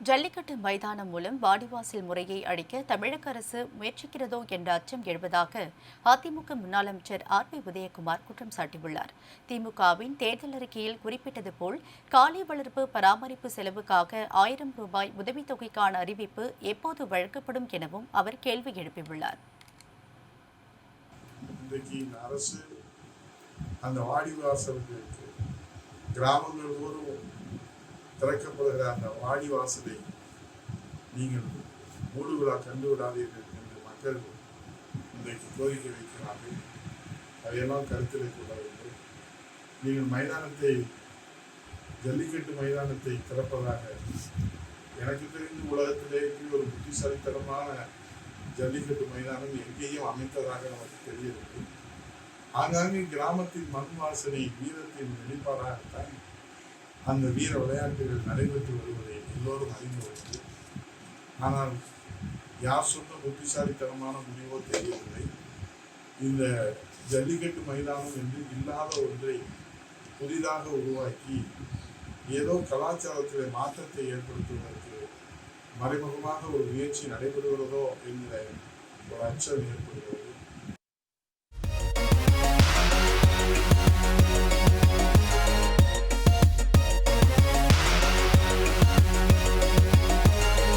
ஜல்லிக்கட்டு மைதானம் மூலம் வாடிவாசல் முறையை அழிக்க தமிழக அரசு முயற்சிக்கிறதோ என்ற அச்சம் எழுவதாக அதிமுக முன்னாள் அமைச்சர் ஆர் பி உதயகுமார் குற்றம் சாட்டியுள்ளார். திமுகவின் தேர்தல் அறிக்கையில் குறிப்பிட்டது போல் காலி வளர்ப்பு பராமரிப்பு செலவுக்காக ஆயிரம் ரூபாய் உதவித்தொகைக்கான அறிவிப்பு எப்போது வழங்கப்படும் எனவும் அவர் கேள்வி எழுப்பியுள்ளார். அரசு அந்த கிராமங்கள் திறக்கப்படுகிற அந்த வாடி வாசலை நீங்கள் மூடு விழா கண்டு விடாதீர்கள் என்று மக்கள் இன்றைக்கு கோரிக்கை வைக்கிறார்கள். அதையெல்லாம் கருத்தில் கொள்ள வேண்டும். நீங்கள் மைதானத்தை ஜல்லிக்கட்டு மைதானத்தை திறப்பதாக எனக்கு தெரிந்து உலகத்திலேயே ஒரு புத்திசாலித்தனமான ஜல்லிக்கட்டு மைதானம் எங்கேயும் அமைத்ததாக நமக்கு தெரியவில்லை. ஆங்காங்கே கிராமத்தின் மண் வாசனை வீரத்தின் வெளிப்பாடாகத்தான் அந்த வீர விளையாட்டுகள் நடைபெற்று வருவதை எல்லோரும் அறிந்து வருகிறது ஆனால் யார் சொன்ன புத்திசாலித்தனமான முடிவோ தெரியவில்லை. இந்த ஜல்லிக்கட்டு மைதானம் என்று இல்லாத ஒன்றை புதிதாக உருவாக்கி ஏதோ கலாச்சாரத்தில் மாற்றத்தை ஏற்படுத்துவதற்கு மறைமுகமாக ஒரு முயற்சி நடைபெறுகிறதோ என்கிற ஒரு அச்சம் ஏற்படுகிறது.